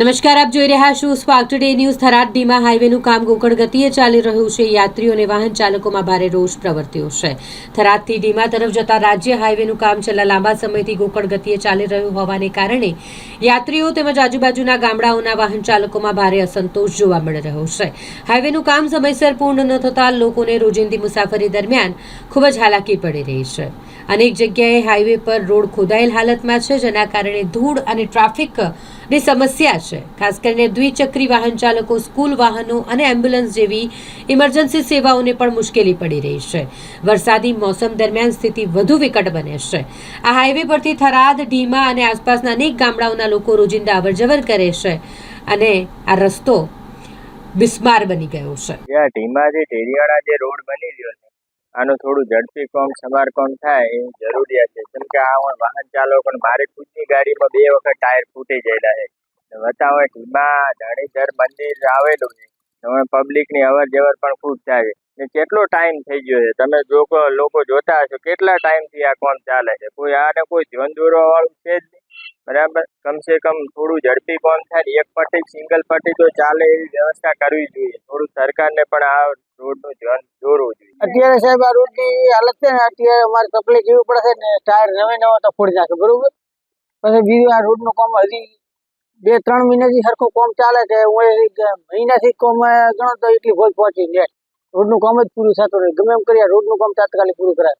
નમસ્કાર, આપ જોઈ રહ્યા છો સ્પાર્ક ટુડે ન્યૂઝ. થરાદ ડીમા હાઈવેનું કામ ગોકળ ગતિએ ચાલી રહ્યું છે. યાત્રીઓ અને વાહન ચાલકોમાં ભારે રોષ પ્રવર્ત્યો છે. થરાદથી ડીમા તરફ જતા રાજ્ય હાઈવેનું કામ છેલ્લા લાંબા સમયથી ગોકળ ગતિએ ચાલી રહ્યું હોવાને કારણે યાત્રીઓ તેમજ આજુબાજુના ગામડાઓના વાહન ચાલકોમાં ભારે અસંતોષ જોવા મળી રહ્યો છે. હાઈવેનું કામ સમયસર પૂર્ણ ન થતાં લોકોને રોજિંદી મુસાફરી દરમિયાન ખૂબ જ હાલાકી પડી રહી છે. અનેક જગ્યાએ હાઈવે પર રોડ ખોદાયેલ હાલતમાં છે, જેના કારણે ધૂળ અને ટ્રાફિકની સમસ્યા છે. ખાસ કરીને દ્વિચક્રી વાહન ચાલકો, સ્કૂલ વાહનો અને એમ્બ્યુલન્સ જેવી ઇમરજન્સી સેવાઓને પણ મુશ્કેલી પડી રહી છે. વરસાદી મોસમ દરમિયાન સ્થિતિ વધુ વિકટ બને છે. આ હાઈવે પરથી થરાદ, ઢીમા અને આસપાસના અનેક ગામડાઓના લોકો રોજિંદા અવરજવર કરે છે અને આ રસ્તો બિસ્માર બની ગયો છે. જ્યાં જે ઢેરિયાળા જે રોડ બની રહ્યો આનું થોડું ઝડપી કામ સમારકામ થાય એ જરૂરિયાત છે. કેમ કે આ વાહન ચાલકો મારી ખુદની ગાડીમાં બે વખત ટાયર ફૂટી ગયેલા છે. હવે ઢીમા ધણીધર મંદિર આવેલું છે. તમે પબ્લિકની અવર જવર પણ ખૂબ થાય છે. કેટલો ટાઈમ થઈ ગયો છે? તમે જો લોકો જોતા હશો, કેટલા ટાઈમથી આ કોમ ચાલે છે? કોઈ આને કોઈ ધ્યાન દોરવા વાળું છે જ નહીં. બરાબર? કમસે કમ થોડું ઝડપી કોમ થાય એક પટ્ટી સિંગલ પટ્ટી તો ચાલે એવી વ્યવસ્થા કરવી જોઈએ. થોડું સરકારને પણ આ રોડનું ધ્યાન દોરવું જોઈએ. અત્યારે સાહેબ આ રોડની હાલત છે ને, અત્યારે અમારે તકલીફ જેવું પડે છે ને, ટાયર નવે નવા તો ફોડી નાખે, બરોબર? પછી બીજું આ રોડનું કામ હજી બે, ત્રણ મહિનાથી સરખું કોમ ચાલે છે. હું મહિનાથી કોમ ગણો તો એટલી ભોજ પહોંચી ને રોડનું કામ જ પૂરું થતું રહે. ગમે એમ કરી આ રોડનું કામ તાત્કાલિક પૂરું કરાય.